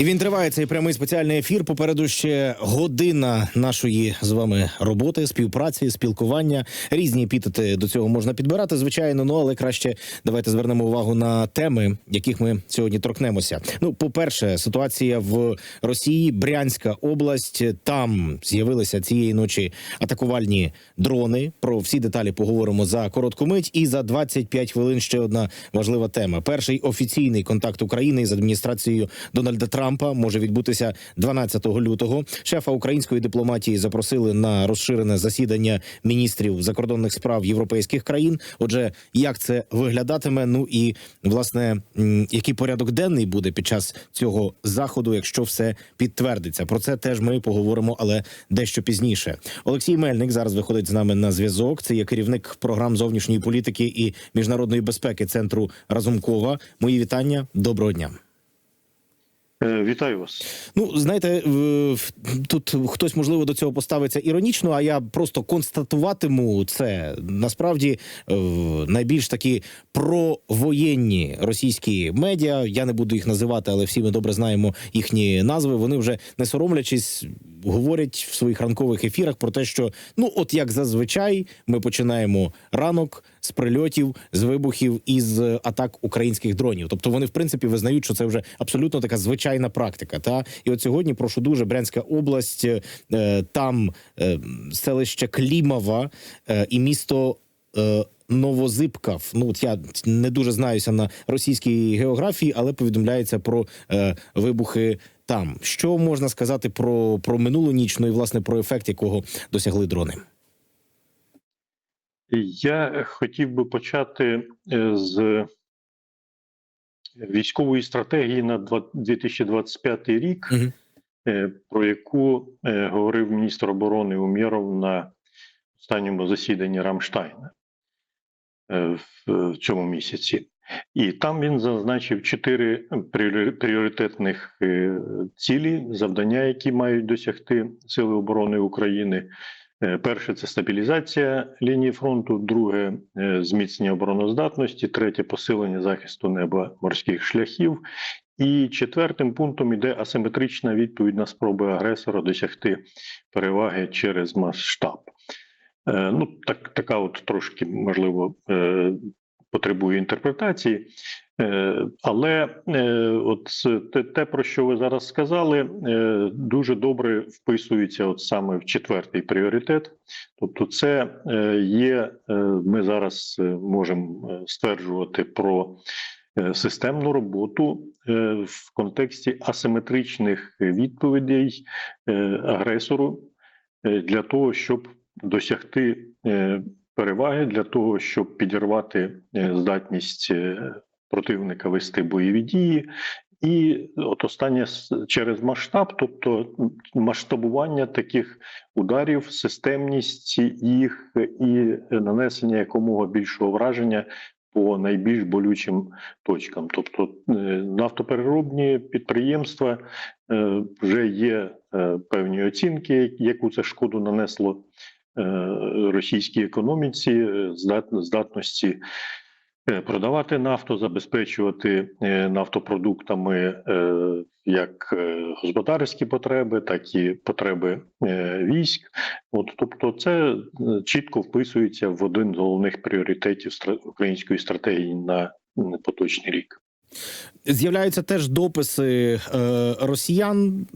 І він триває цей прямий спеціальний ефір. Попереду ще година нашої з вами роботи, співпраці, спілкування. Різні епітети до цього можна підбирати, звичайно. Ну але краще давайте звернемо увагу на теми, яких ми сьогодні торкнемося. Ну, по-перше, ситуація в Росії, Брянська область. Там з'явилися цієї ночі атакувальні дрони. Про всі деталі поговоримо за коротку мить. І за 25 хвилин ще одна важлива тема. Перший офіційний контакт України з адміністрацією Дональда Трампа може відбутися 12 лютого. Шефа української дипломатії запросили на розширене засідання міністрів закордонних справ європейських країн. Отже, як це виглядатиме? Ну і власне який порядок денний буде під час цього заходу, якщо все підтвердиться. Про це теж ми поговоримо, але дещо пізніше. Олексій Мельник зараз виходить з нами на зв'язок. Це є керівник програм зовнішньої політики і міжнародної безпеки центру Разумкова. Мої вітання. Доброго дня. Е, Вітаю вас. Ну, знаєте, тут хтось можливо до цього поставиться іронічно, а я просто констатуватиму це. Насправді е, найбільш такі провоєнні російські медіа. Я не буду їх називати, але всі ми добре знаємо їхні назви. Вони вже не соромлячись. Говорять в своїх ранкових ефірах про те, що ну, от як зазвичай, ми починаємо ранок з прильотів, з вибухів і з атак українських дронів. Тобто вони в принципі визнають, що це вже абсолютно така звичайна практика. Та і от сьогодні прошу дуже Брянська область, е, там е, селище Клімова е, і місто. Новозибкав. Ну от я не дуже знаюся на російській географії, але повідомляється про е, вибухи там. Що можна сказати про, про минулу ніч, ну і власне про ефект, якого досягли дрони? Я хотів би почати з військової стратегії на два- 2025 рік, е, про яку е, говорив міністр оборони Умєров на останньому засіданні Рамштайна е, в цьому місяці. І там він зазначив чотири пріоритетних цілі, завдання, які мають досягти Сили оборони України. Е, Перше це стабілізація лінії фронту, друге е, зміцнення обороноздатності, третє посилення захисту неба морських шляхів. І четвертим пунктом іде асиметрична відповідь на спроби агресора досягти переваги через масштаб. Е, Ну, так, така от трошки можливо потребує інтерпретації. Е, Але е, от те, те, про що ви зараз сказали, е, дуже добре вписується от саме в четвертий пріоритет. Тобто, це є, ми зараз можемо стверджувати про системну роботу в контексті асиметричних відповідей агресору для того, щоб досягти переваги, для того, щоб підірвати здатність противника вести бойові дії. І от останнє через масштаб, тобто масштабування таких ударів, системність їх і нанесення якомога більшого враження по найбільш болючим точкам. Тобто е, нафтопереробні підприємства е, вже є е, певні оцінки, яку це шкоду нанесло російській економіці, здат- здатності продавати нафту, забезпечувати е, нафтопродуктами е, як е, господарські потреби, так і потреби е, військ. От, тобто, це е, чітко вписується в один з головних пріоритетів української стратегії на поточний рік. З'являються теж дописи е, росіян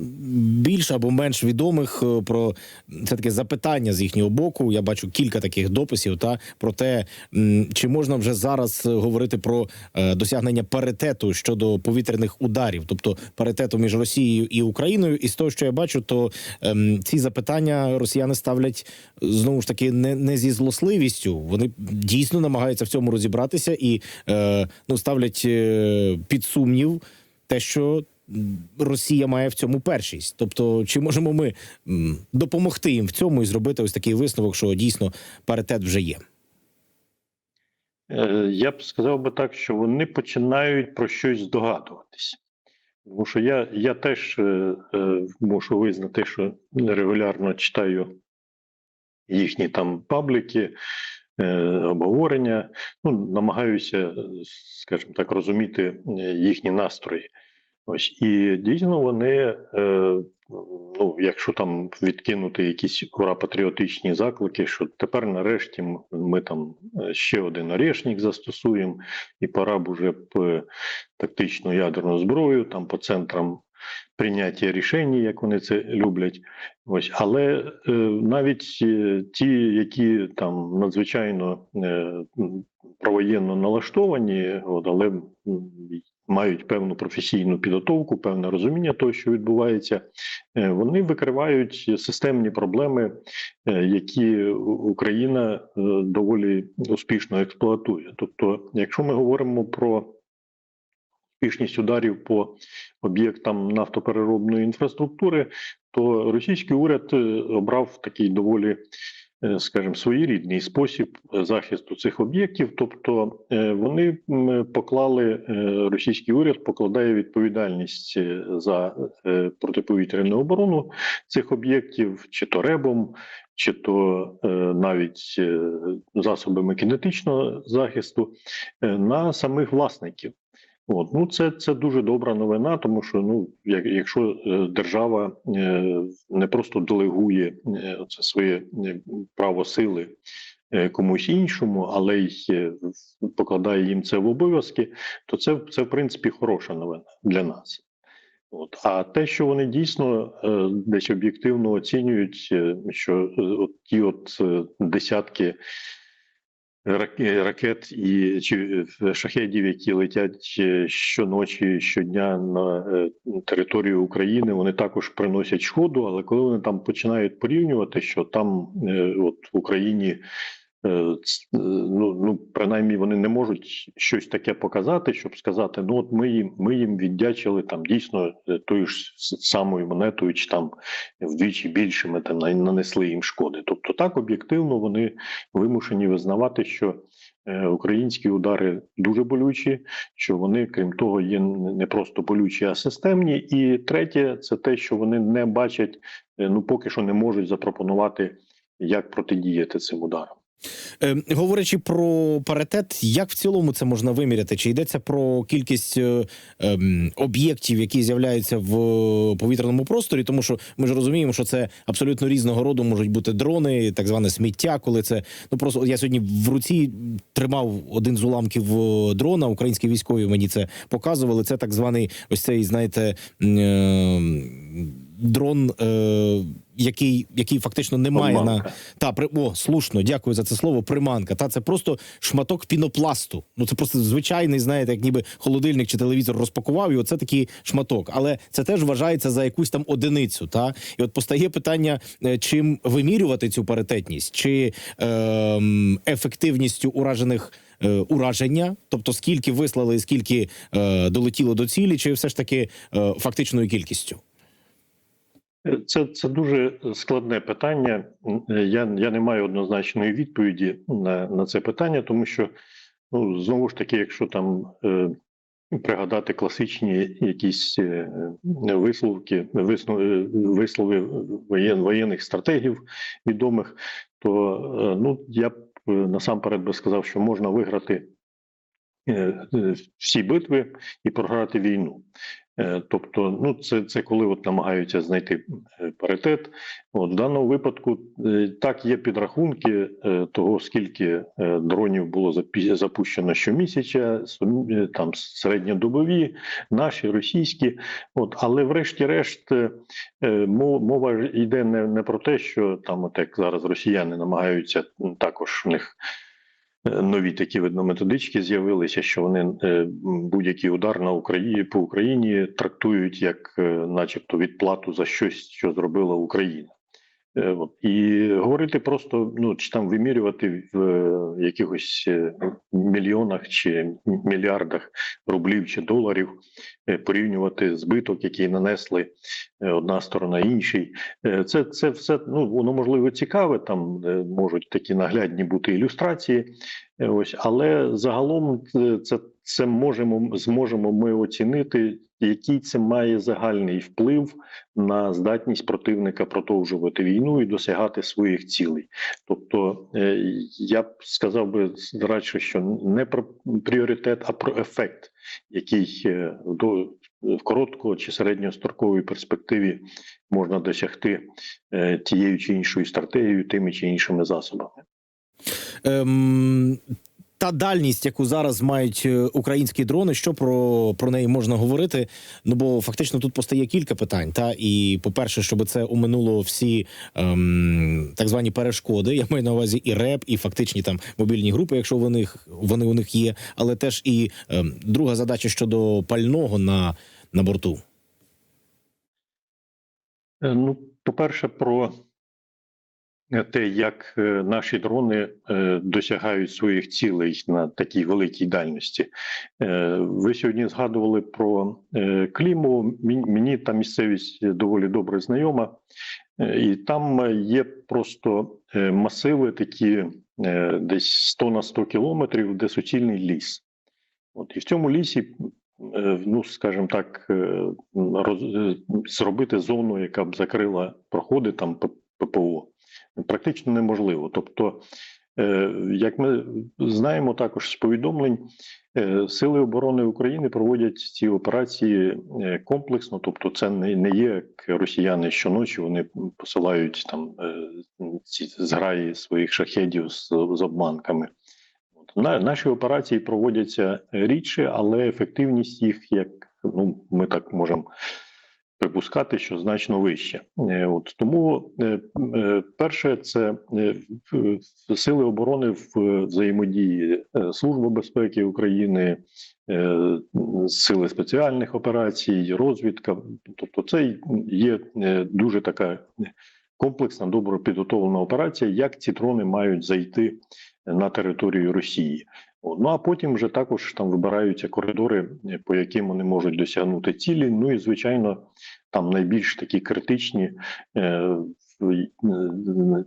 більш або менш відомих е, про це таке запитання з їхнього боку. Я бачу кілька таких дописів. Та про те, чи можна вже зараз е, говорити про е, досягнення паритету щодо повітряних ударів, тобто паритету між Росією і Україною. І з того, що я бачу, то ем, ці запитання росіяни ставлять е, знову ж таки не, не зі злосливістю. Вони дійсно намагаються в цьому розібратися і е, ну ставлять е, під сумнів те, що Росія має в цьому першість. Тобто, чи можемо ми допомогти їм в цьому і зробити ось такий висновок, що дійсно паритет вже є? Е, Я б сказав би так, що вони починають про щось здогадуватись. Тому що я, я теж е, е, мушу визнати, що регулярно читаю їхні там пабліки, обговорення. Ну, намагаюся, е, скажімо так, розуміти е, їхні настрої. Ось і дійсно вони, е, ну якщо там відкинути якісь ура патріотичні заклики, що тепер нарешті ми там е, ще один орешник застосуємо, і пора б уже б е, тактичну ядерну зброю там по центрам прийняття рішень, як вони це люблять. Ось, але е, навіть е, ті, які там надзвичайно е, провоєнно налаштовані, от, але мають певну професійну підготовку, певне розуміння того, що відбувається, е, вони викривають системні проблеми, е, які Україна е, доволі успішно експлуатує. Тобто, якщо ми говоримо про успішність ударів по об'єктам нафтопереробної інфраструктури, то російський уряд е, обрав такий доволі, е, скажімо, своєрідний спосіб е, захисту цих об'єктів. Тобто вони поклали російський уряд покладає відповідальність за протиповітряну оборону цих об'єктів, чи то ребом, чи то навіть засобами кінетичного захисту на самих власників. От ну це, це дуже добра новина, тому що ну як, якщо е, держава е, не просто делегує е, це своє право сили комусь іншому, але й покладає їм це в обов'язки, то це, це в принципі хороша новина для нас. От. А те, що вони дійсно десь об'єктивно оцінюють, що от ті от десятки ракет і чи е, шахедів, які летять е, щоночі, щодня на е, територію України, вони також приносять шкоду. Але коли вони там починають порівнювати, що там от в Україні. Е, е, Ну, ну принаймні вони не можуть щось таке показати, щоб сказати: ну от ми їм ми їм віддячили там дійсно е, тою ж самою монетою, чи там вдвічі більше ми там нанесли їм шкоди. Тобто, так об'єктивно вони вимушені визнавати, що українські удари дуже болючі, що вони, крім того, є не просто болючі, а системні. І третє, це те, що вони не бачать, ну поки що не можуть запропонувати, як протидіяти цим ударам. Е, говорячи про паритет, як в цілому це можна виміряти? Чи йдеться про кількість е, ем, об'єктів, які з'являються в повітряному просторі? Тому що ми ж розуміємо, що це абсолютно різного роду можуть бути дрони, так зване сміття, коли це ну просто я сьогодні в руці тримав один з уламків е, дрона. Українські військові мені це показували. Це так званий ось цей, знаєте. м, е, Дрон, е, який, який фактично не має на та при о, слушно, дякую за це слово. Приманка. Та це просто шматок пінопласту. Ну це просто звичайний, знаєте, як ніби холодильник чи телевізор розпакував, і оце такий шматок. Але це теж вважається за якусь там одиницю. Та і от постає питання, е, чим вимірювати цю паритетність, чи ем, ефективністю уражених. е, Ураження, тобто скільки вислали, скільки е, долетіло до цілі, чи все ж таки е, фактичною кількістю? Це, це дуже складне питання. Я, я не маю однозначної відповіді на, на це питання, тому що ну знову ж таки, якщо там е, пригадати класичні якісь е, висловки, висну- е, вислови воєн, воєнних стратегів відомих, то е, ну я б е, насамперед би сказав, що можна виграти е, всі битви і програти війну. Е, Тобто, ну це, це коли от намагаються знайти е, паритет. От, в даному випадку е, так є підрахунки того, скільки дронів було запущено щомісяця, там середньодобові, наші, російські. От, але врешті-решт мо- мова йде не, не про те, що там, от як зараз росіяни намагаються також в них нові такі видно методички з'явилися, що вони е, будь-який удар на Україні по Україні трактують як, е, начебто, відплату за щось, що зробила Україна. Е. І говорити просто, ну чи там вимірювати в е, якихось е, мільйонах чи мільярдах рублів чи доларів, порівнювати збиток, який нанесли одна сторона іншій. Це, це все ну воно можливо цікаве. Там можуть такі наглядні бути ілюстрації. Ось, але загалом це це можемо зможемо ми оцінити, який це має загальний вплив на здатність противника продовжувати війну і досягати своїх цілей. Тобто, е, я б сказав би радше, що не про пріоритет, а про ефект, який е, до в коротко чи середньостроковій перспективі можна досягти е, тією чи іншою стратегією, тими чи іншими засобами. Ем, та дальність, яку зараз мають е, українські дрони, що про, про неї можна говорити? Ну бо фактично тут постає кілька питань. Та і по-перше, щоб це уминуло всі ем, так звані перешкоди. Я маю на увазі і РЕП, і фактичні там мобільні групи, якщо вони, вони у них є. Але теж і ем, друга задача щодо пального на, на борту. Е, Ну, по-перше, про е, те, як е, наші дрони е, досягають своїх цілей на такій великій дальності. Е, Ви сьогодні згадували про Кліму. Мені та місцевість доволі добре знайома, і там є просто масиви, такі десь 100 на 100 кілометрів, де суцільний ліс. От і в цьому лісі ну, скажімо так, роз, зробити зону, яка б закрила проходи там ППО, практично неможливо. Тобто, е, як ми знаємо також з повідомлень, е, Сили оборони України проводять ці операції е, комплексно, тобто, це не, є як росіяни щоночі, вони посилають там ці зграї своїх шахедів з, з обманками. На, наші операції проводяться рідше, але ефективність їх, як ну ми так можемо припускати, що значно вища. Е, От тому е, е, перше, це сили оборони в взаємодії Служби безпеки України, сили спеціальних операцій, розвідка. Тобто, це є дуже така комплексна, добре підготовлена операція, як ці дрони мають зайти на територію Росії. Ну а потім вже також там вибираються коридори, е, по яким вони можуть досягнути цілі. Ну і звичайно, там найбільш такі критичні е, е,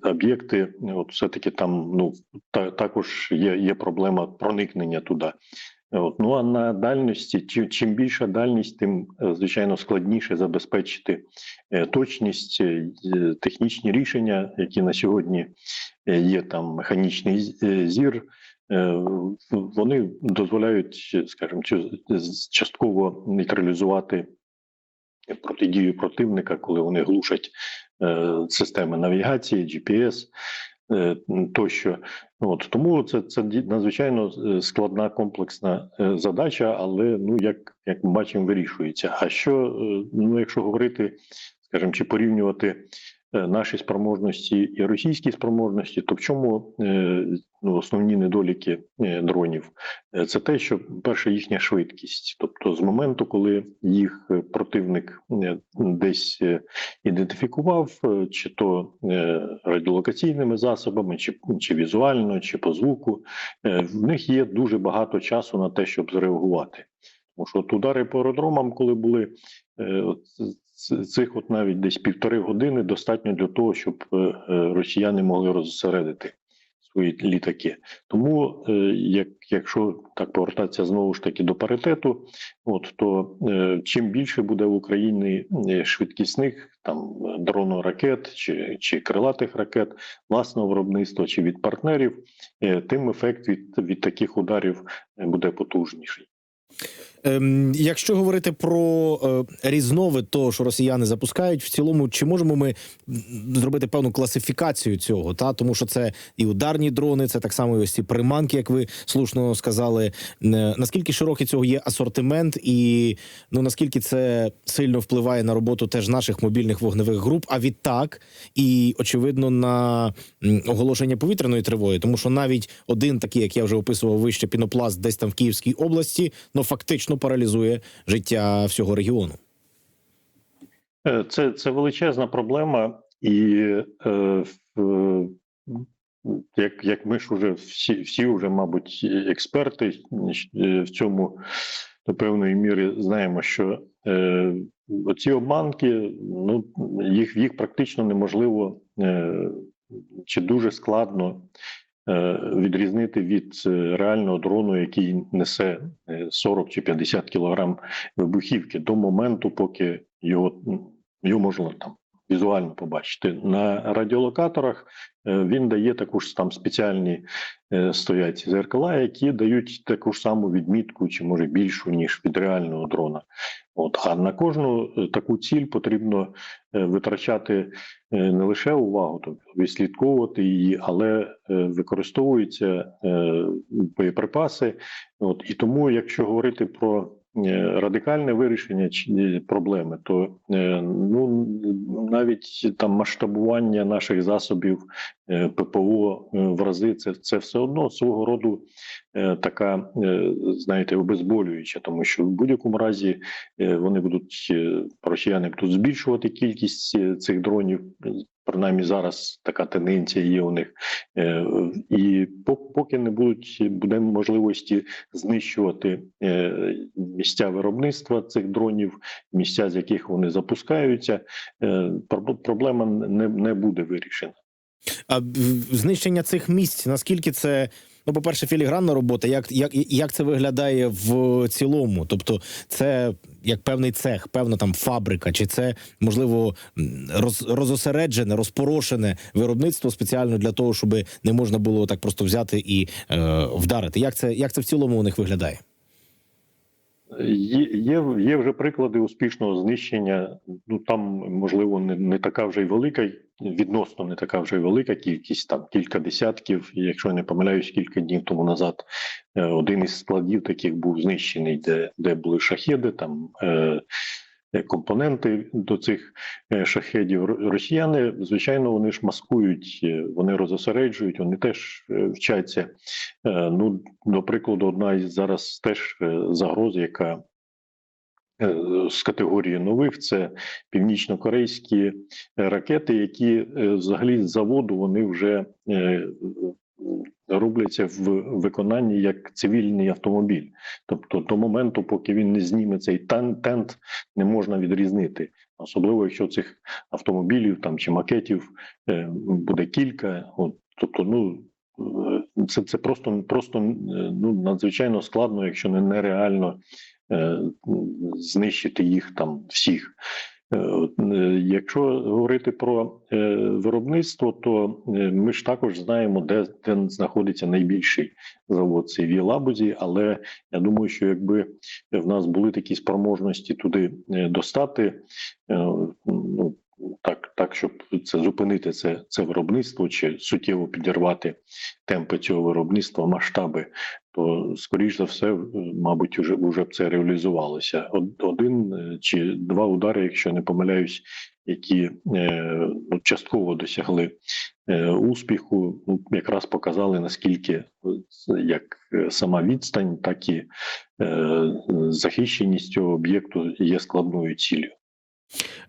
об'єкти. От все таки там ну та, також є, є проблема проникнення туди. От, ну а на дальності, чим, більша дальність, тим е, звичайно складніше забезпечити точність, технічні рішення, які на сьогодні є там механічний зір. Е, Вони дозволяють, скажімо, частково нейтралізувати протидію противника, коли вони глушать е, системи навігації, GPS е, тощо. От тому це це надзвичайно складна комплексна задача, але ну як, як ми бачимо, вирішується. А що ну, якщо говорити, скажімо, чи порівнювати наші спроможності і російські спроможності, то в чому ну, основні недоліки е, дронів? Е, Це те, що перше їхня швидкість, тобто з моменту, коли їх е, противник десь ідентифікував, чи то радіолокаційними засобами, чи, чи візуально, чи по звуку, в них є дуже багато часу на те, щоб зреагувати. Тому що от удари по аеродромам, коли були цих от навіть десь півтори години, достатньо для того, щоб росіяни могли розсередити свої літаки. Тому, е, як якщо так повертатися знову ж таки до паритету, от то е, чим більше буде в Україні е, швидкісних там дроноракет чи, чи крилатих ракет власного виробництва чи від партнерів, тим ефект від, від таких ударів буде потужніший. Ем, якщо говорити про е, різновид того, що росіяни запускають, в цілому, чи можемо ми зробити певну класифікацію цього? Та тому, що це і ударні дрони, це так само і ось ці приманки, як ви слушно сказали. Е, наскільки широкий цього є асортимент, і ну наскільки це сильно впливає на роботу теж наших мобільних вогневих груп? А відтак, і очевидно, на оголошення повітряної тривоги, тому що навіть один такий, як я вже описував вище, пінопласт, десь там в Київській області, ну фактично паралізує життя всього регіону. Е, Це, це величезна проблема, і е, в- як, як ми ж уже всі, всі вже, мабуть, експерти е, в цьому до певної міри знаємо, що е, оці обманки, ну їх, їх практично неможливо е, чи дуже складно е, відрізнити від е, реального дрону, який несе е, 40 чи 50 кілограм вибухівки до моменту, поки його, його можна там візуально побачити. На радіолокаторах е, він дає таку ж там спеціальні е, стоять зеркала, які дають таку ж саму відмітку, чи може більшу, ніж від реального дрона. От, а на кожну е, таку ціль потрібно витрачати не лише увагу, тобто відслідковувати її, але використовуються боєприпаси. От, і тому, якщо говорити про радикальне вирішення е, проблеми, то е, ну навіть там масштабування наших засобів е, ППО е, в рази це, це все одно свого роду е, така, е, знаєте, обезболююча, тому що в будь-якому разі е, вони будуть е, росіяни будуть збільшувати кількість е, цих дронів. Принаймні зараз така тенденція є у них, Е, і поки не будуть буде можливості знищувати е, місця виробництва цих дронів, місця з яких вони запускаються, е, проблема не, не буде вирішена. А знищення цих місць, наскільки це. Ну, по-перше, філігранна робота, як, як, як це виглядає в цілому? Тобто, це як певний цех, певна там фабрика, чи це можливо роз, розосереджене, розпорошене виробництво спеціально для того, щоб не можна було так просто взяти і е, вдарити. Як це, як це в цілому у них виглядає? Є, є, є вже приклади успішного знищення. Ну там можливо не, не така вже й велика, відносно не така вже велика кількість, там кілька десятків. Якщо я не помиляюсь, кілька днів тому назад е, один із складів таких був знищений, де, де були шахеди, там е, е, компоненти до цих е, шахедів. Росіяни, звичайно, вони ж маскують, вони розосереджують, вони теж вчаться. Ну, до прикладу, одна із зараз теж загроз, яка з категорії нових, це північно-корейські е, ракети, які е, взагалі з заводу вони вже е, робляться в виконанні як цивільний автомобіль. Тобто до моменту, поки він не зніме цей тен- тент, не можна відрізнити. Особливо, якщо цих автомобілів там чи макетів е, буде кілька. От, тобто, ну е, це, це просто, просто е, ну, надзвичайно складно, якщо не нереально е, знищити їх там всіх. Е, е, Якщо говорити про е, виробництво, то е, ми ж також знаємо, де, де знаходиться найбільший завод це в Єлабузі, але я думаю, що якби в нас були такі спроможності туди е, достати, е, ну так, так, щоб це зупинити це, це виробництво чи суттєво підірвати темпи цього виробництва, масштаби, то скоріш за все, е, мабуть, уже вже б це реалізувалося. Один е, чи два удари, якщо не помиляюсь, які е, ну, частково досягли успіху, ну якраз показали наскільки як сама відстань, так і захищеність цього об'єкту є складною ціллю.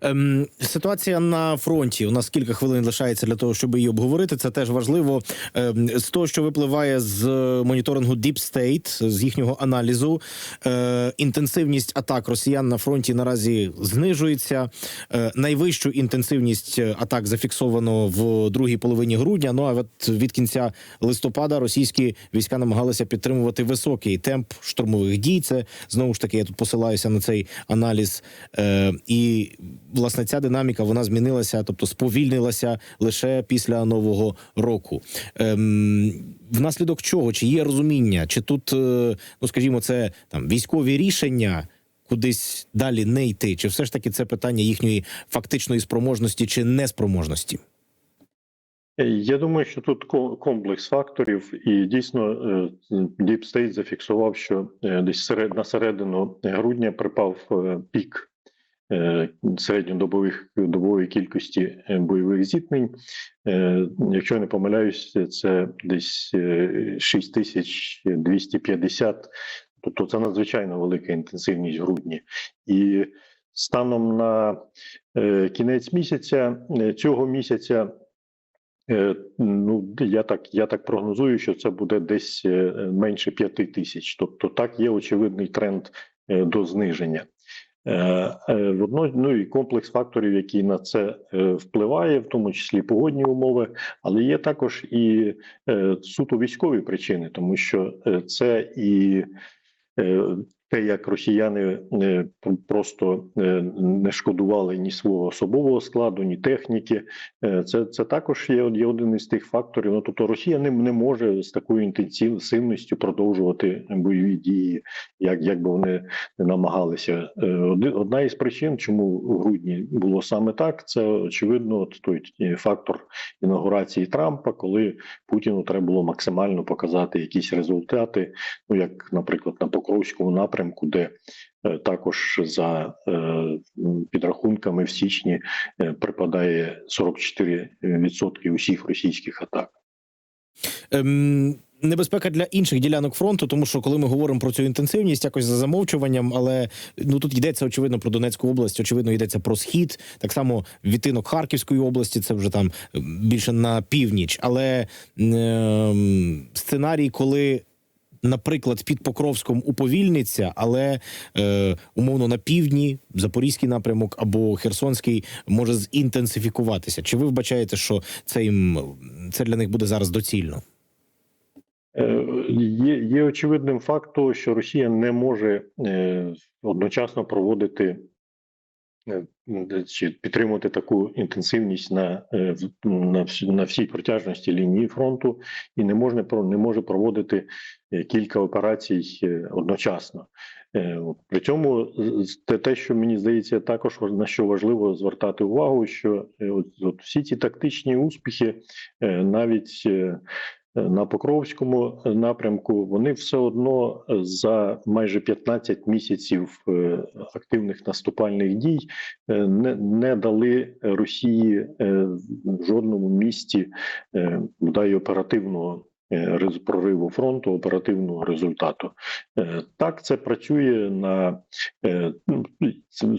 Ем, ситуація на фронті. У нас кілька хвилин лишається для того, щоб її обговорити. Це теж важливо. Ем, з того, що випливає з моніторингу Deep State, з їхнього аналізу, е, інтенсивність атак росіян на фронті наразі знижується. Е, найвищу інтенсивність атак зафіксовано в другій половині грудня. Ну а от від кінця листопада російські війська намагалися підтримувати високий темп штурмових дій. Це знову ж таки я тут посилаюся на цей аналіз. Е, і власне ця динаміка вона змінилася, тобто сповільнилася лише після нового року. Ем, внаслідок чого? Чи є розуміння? Чи тут, е, ну скажімо, це там військові рішення? Кудись далі не йти, чи все ж таки це питання їхньої фактичної спроможності чи неспроможності? Я думаю, що тут комплекс факторів, і дійсно е, Deep State зафіксував, що е, десь серед на середину грудня припав пік середньодобових добової кількості е, бойових зіткнень. Е, Якщо я не помиляюсь, це десь е, 6250, тобто це надзвичайно велика інтенсивність в грудні. І станом на е, кінець місяця е, цього місяця. Е, Ну, я так, я так прогнозую, що це буде десь е, менше п'яти тисяч. Тобто, так є очевидний тренд е, до зниження. Е, е, Водно, ну і комплекс факторів, який на це е, впливає, в тому числі погодні умови, але є також і суто військові причини, тому що це і те, як росіяни е, просто е, не шкодували ні свого особового складу, ні техніки. Е, Це, це також є, є один із тих факторів. Ну тобто Росія не, не може з такою інтенсивністю продовжувати бойові дії, як, як би вони не намагалися. Одна із причин, чому в грудні було саме так, це очевидно от той фактор інаугурації Трампа, коли Путіну треба було максимально показати якісь результати. Ну як, наприклад, на Покровському напрямку, де е, також за е, підрахунками в січні е, припадає 44% усіх російських атак. Ем, небезпека для інших ділянок фронту, тому що коли ми говоримо про цю інтенсивність, якось за замовчуванням, але ну тут йдеться очевидно про Донецьку область, очевидно, йдеться про схід. Так само відтинок Харківської області, це вже там ем, більше на північ. Але ем, сценарій, коли. Наприклад, під Покровськом уповільниться, але е, умовно на півдні, Запорізький напрямок або Херсонський може зінтенсифікуватися. Чи ви вбачаєте, що це їм це для них буде зараз доцільно? Е, Є, є очевидним факт того, що Росія не може е, одночасно проводити е, чи підтримувати таку інтенсивність на, на, всі- на всій протяжності лінії фронту і не можна не може проводити кілька операцій е, одночасно. Е. При цьому те, що мені здається, також на що важливо звертати увагу, що е, от, всі ці тактичні успіхи, е, навіть е, на Покровському напрямку, вони все одно е, за майже 15 місяців е, активних наступальних дій е, не, не дали Росії е, в жодному місті е, бодай оперативного. Е, Прориву фронту оперативного результату Е, так це працює на е, ну,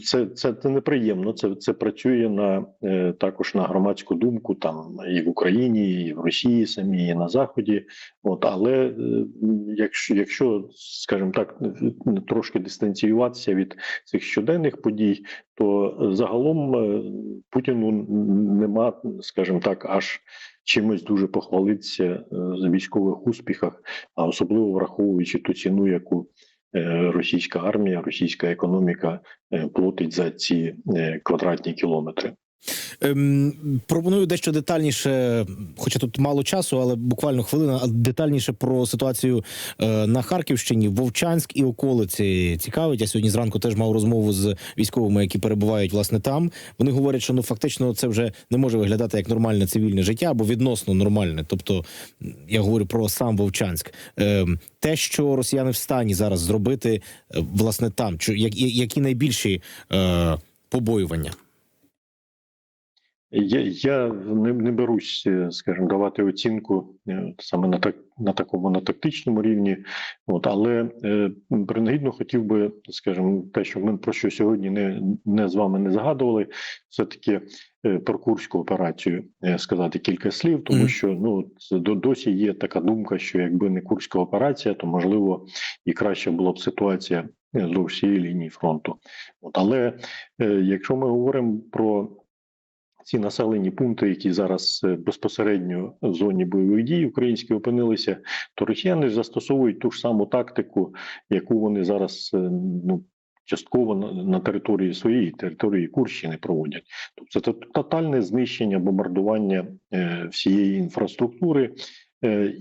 це, це, це, неприємно. Це, це працює на також на громадську думку там і в Україні, і в Росії самі, і на Заході. От але якщо, якщо скажімо так, трошки дистанціюватися від цих щоденних подій, то загалом Путіну нема, скажімо так, аж чимось дуже похвалитися за з військових успіхах, а особливо враховуючи ту ціну, яку е, російська армія, російська економіка е, платить за ці е, квадратні кілометри. Ем, пропоную дещо детальніше, хоча тут мало часу, але буквально хвилина, детальніше про ситуацію е, на Харківщині, Вовчанськ і околиці цікавить. Я сьогодні зранку теж мав розмову з військовими, які перебувають власне там. Вони говорять, що ну фактично це вже не може виглядати як нормальне цивільне життя або відносно нормальне. Тобто я говорю про сам Вовчанськ. Ем, те, що росіяни в стані зараз зробити, е, власне, там, чи як- які найбільші е, побоювання? Я, я не, не берусь, е, скажімо, давати оцінку е, саме на так на такому на тактичному рівні. От але е, принагідно хотів би, скажімо, те, що ми про що сьогодні не, не з вами не згадували, все таки е, про курську операцію е, сказати кілька слів, тому Мгм. що ну це до- досі є така думка, що якби не курська операція, то можливо і краще була б ситуація е, з всієї лінії фронту. От але е, якщо ми говоримо про ці населені пункти, які зараз е, безпосередньо в зоні бойових дій українські опинилися, то росіяни застосовують ту ж саму тактику, яку вони зараз е, ну. Частково на, території своєї території Курщини проводять, тобто це тотальне знищення, бомбардування е, всієї інфраструктури,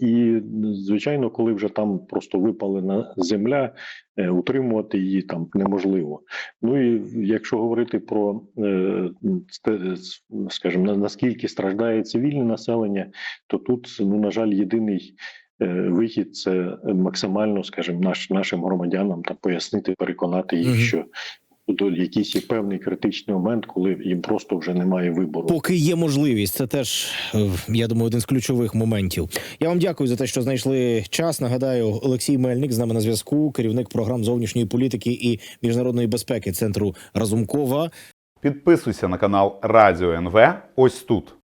і звичайно, коли вже там просто випалена земля, е, утримувати її там неможливо. Ну і якщо говорити про е, скажімо, наскільки страждає цивільне населення, то тут ну на жаль, єдиний е, вихід це максимально, скажімо, наш нашим громадянам та пояснити, переконати їх, що до якийсь є певний критичний момент, коли їм просто вже немає вибору. Поки є можливість, це теж е, я думаю, один з ключових моментів. Я вам дякую за те, що знайшли час. Нагадаю, Олексій Мельник з нами на зв'язку, керівник програм зовнішньої політики і міжнародної безпеки центру Разумкова. Підписуйся на канал Радіо НВ ось тут.